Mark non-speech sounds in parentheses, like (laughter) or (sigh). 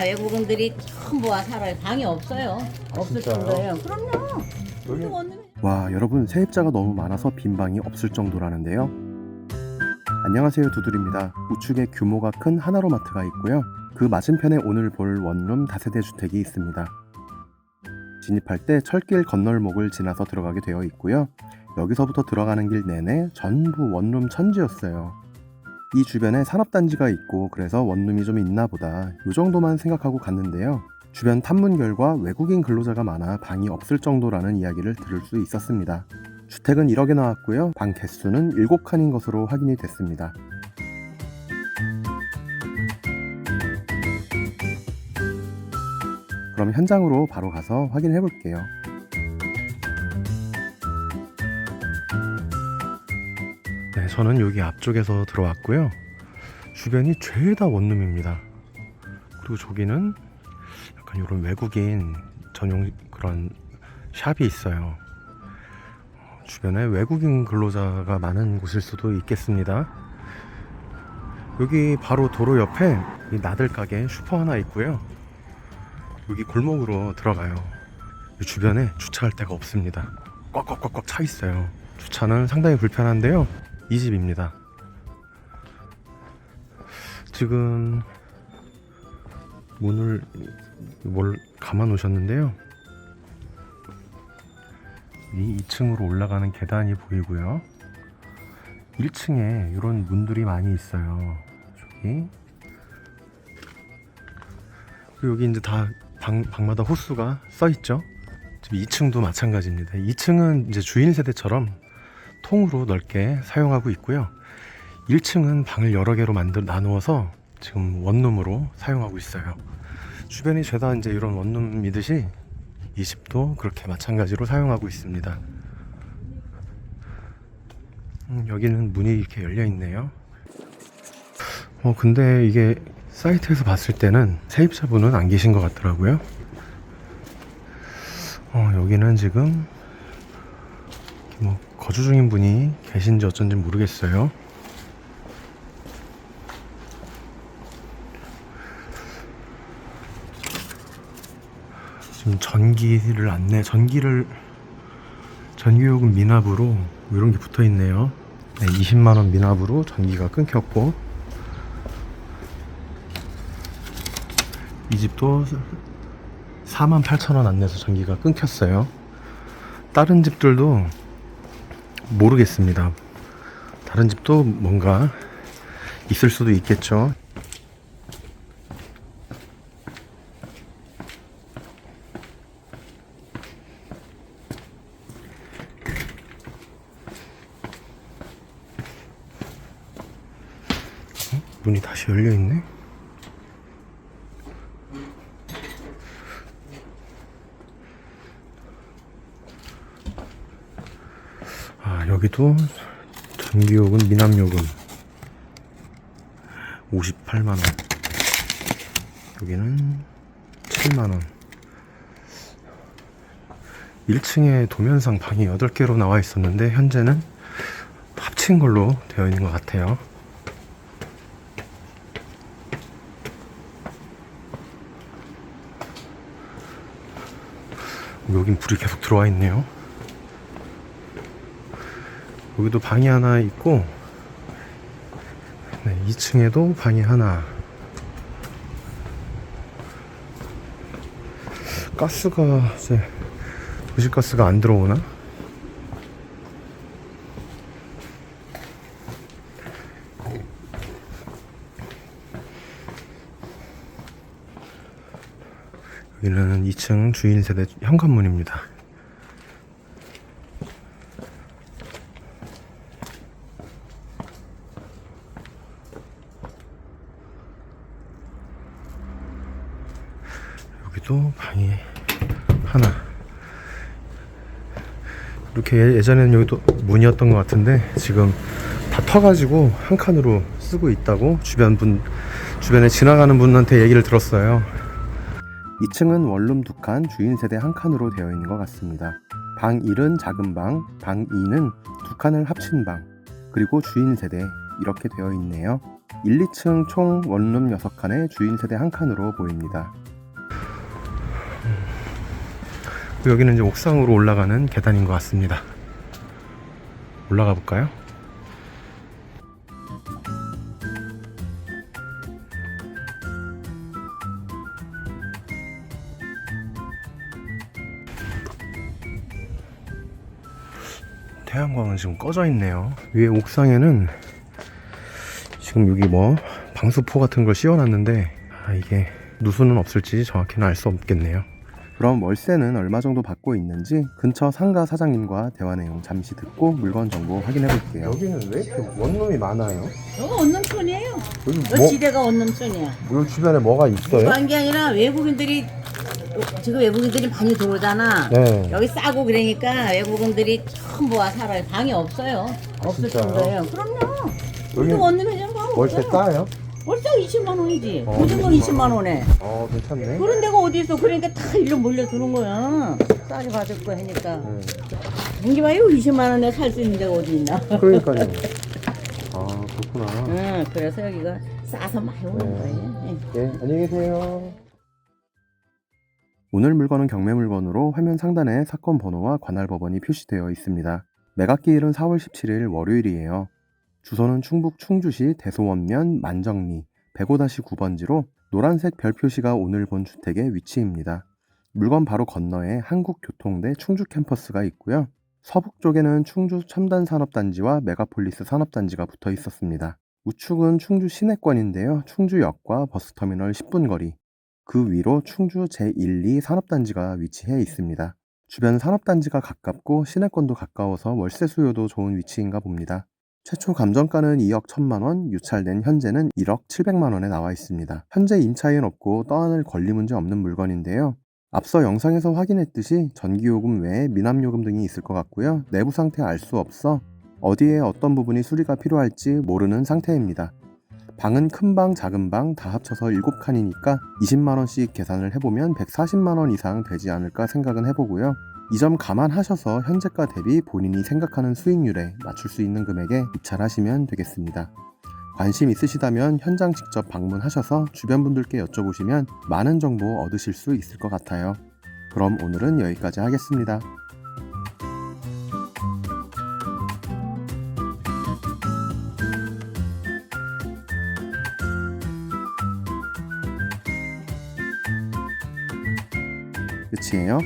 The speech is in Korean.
외국인들이 전부 와 살아요. 방이 없어요. 없을 진짜요? 정도예요. 그럼요. 여기 원룸 와, 여러분 세입자가 너무 많아서 빈 방이 없을 정도라는데요. 안녕하세요, 두들입니다. 우측에 규모가 큰 하나로마트가 있고요. 그 맞은편에 오늘 볼 원룸 다세대 주택이 있습니다. 진입할 때 철길 건널목을 지나서 들어가게 되어 있고요. 여기서부터 들어가는 길 내내 전부 원룸 천지였어요. 이 주변에 산업단지가 있고 그래서 원룸이 좀 있나 보다 이 정도만 생각하고 갔는데요. 주변 탐문 결과 외국인 근로자가 많아 방이 없을 정도라는 이야기를 들을 수 있었습니다. 주택은 1억에 나왔고요. 방 개수는 7칸인 것으로 확인이 됐습니다. 그럼 현장으로 바로 가서 확인해 볼게요. 저는 여기 앞쪽에서 들어왔고요. 주변이 죄다 원룸입니다. 그리고 저기는 약간 이런 외국인 전용 그런 샵이 있어요. 주변에 외국인 근로자가 많은 곳일 수도 있겠습니다. 여기 바로 도로 옆에 이 나들 가게 슈퍼 하나 있고요. 여기 골목으로 들어가요. 이 주변에 주차할 데가 없습니다. 꽉꽉꽉꽉 차 있어요. 주차는 상당히 불편한데요. 이 집입니다. 지금 문을 뭘 감아 놓으셨는데요. 이 2층으로 올라가는 계단이 보이고요. 1층에 이런 문들이 많이 있어요. 저기. 그리고 여기 이제 다 방, 방마다 호수가 써 있죠. 지금 2층도 마찬가지입니다. 2층은 이제 주인 세대처럼 통으로 넓게 사용하고 있고요. 1층은 방을 여러 개로 만들 나누어서 지금 원룸으로 사용하고 있어요. 주변이 죄다 이제 이런 원룸이듯이 이 집도 그렇게 마찬가지로 사용하고 있습니다. 음, 여기는 문이 이렇게 열려 있네요. 어 근데 이게 사이트에서 봤을 때는 세입자분은 안 계신 것 같더라고요. 어 여기는 지금 뭐 거주 중인 분이 계신지 어쩐지 모르겠어요. 지금 전기를 안내 전기를 전기요금 미납으로 이런 게 붙어 있네요. 네, 20만 원 미납으로 전기가 끊겼고 이 집도 4만 8천 원 안 내서 전기가 끊겼어요. 다른 집들도 모르겠습니다. 다른 집도 뭔가 있을 수도 있겠죠. 어? 문이 다시 열려 있네. 여기도 전기요금 미납요금. 58만원. 여기는 7만원. 1층에 도면상 방이 8개로 나와 있었는데 현재는 합친 걸로 되어 있는 것 같아요. 여긴 불이 계속 들어와 있네요 여기도 방이 하나 있고 네, 2층에도 방이 하나 가스가 이제 도시가스가 안 들어오나? 여기는 2층 주인 세대 현관문입니다. 여기도 방이 하나 이렇게 예- 예전에는 여기도 문이었던 것 같은데 지금 다 터가지고 한 칸으로 쓰고 있다고 주변 분 주변에 지나가는 분한테 얘기를 들었어요. 2층은 원룸 두 칸, 주인 세대 한 칸으로 되어 있는 것 같습니다. 방 1은 작은 방, 방 2는 두 칸을 합친 방, 그리고 주인 세대 이렇게 되어 있네요. 1, 2층 총 원룸 6칸에 주인 세대 한 칸으로 보입니다. 여기는 이제 옥상으로 올라가는 계단인 것 같습니다. 올라가 볼까요? 태양광은 지금 꺼져 있네요. 위에 옥상에는 지금 여기 뭐 방수포 같은 걸 씌워놨는데 아, 이게 누수는 없을지 정확히는 알 수 없겠네요. 그럼 월세는 얼마 정도 받고 있는지 근처 상가 사장님과 대화 내용 잠시 듣고 물건 정보 확인해 볼게요. 여기는 왜 이렇게 원룸이 많아요? 여기 원룸촌이에요. 여기 여기 지대가 원룸촌이야. 여기 주변에 뭐가 있어요? 그런 게 아니라 외국인들이 지금 외국인들이 많이 들어오잖아. 네. 여기 싸고 그러니까 외국인들이 전부 와 살아요. 방이 없어요. 없을 진짜요? 정도예요. 그럼요. 여기 우리도 원룸에는 방 월세 없어요. 싸요? 월세 20만 원이지. 어, 요즘 거 20만 원에. 어 괜찮네. 그런 데가 어디 있어? 그러니까 다 일로 몰려드는 거야. 싸게 받을 거 하니까. 네. 문기 봐요. 20만 원에 살 수 있는 데가 어디 있나? 그러니까요. (laughs) 아 그렇구나. 응, 그래서 여기가 싸서 많이 오는 네. 거예요. 예. 네, 안녕히 계세요. 오늘 물건은 경매 물건으로 화면 상단에 사건 번호와 관할 법원이 표시되어 있습니다. 매각기일은 4월 17일 월요일이에요. 주소는 충북 충주시 대소원면 만정리 105-9번지로 노란색 별 표시가 오늘 본 주택의 위치입니다. 물건 바로 건너에 한국교통대 충주 캠퍼스가 있고요. 서북 쪽에는 충주 첨단산업단지와 메가폴리스 산업단지가 붙어 있었습니다. 우측은 충주 시내권인데요. 충주역과 버스터미널 10분 거리. 그 위로 충주 제1, 2 산업단지가 위치해 있습니다. 주변 산업단지가 가깝고 시내권도 가까워서 월세 수요도 좋은 위치인가 봅니다. 최초 감정가는 2억 1천만 원, 유찰된 현재는 1억 7백만 원에 나와 있습니다. 현재 임차인 없고 떠안을 권리 문제 없는 물건인데요. 앞서 영상에서 확인했듯이 전기요금 외에 미납요금 등이 있을 것 같고요. 내부 상태 알 수 없어 어디에 어떤 부분이 수리가 필요할지 모르는 상태입니다. 방은 큰 방, 작은 방 다 합쳐서 7칸이니까 20만원씩 계산을 해보면 140만원 이상 되지 않을까 생각은 해보고요. 이 점 감안하셔서 현재가 대비 본인이 생각하는 수익률에 맞출 수 있는 금액에 입찰하시면 되겠습니다. 관심 있으시다면 현장 직접 방문하셔서 주변 분들께 여쭤보시면 많은 정보 얻으실 수 있을 것 같아요. 그럼 오늘은 여기까지 하겠습니다. 끝이에요.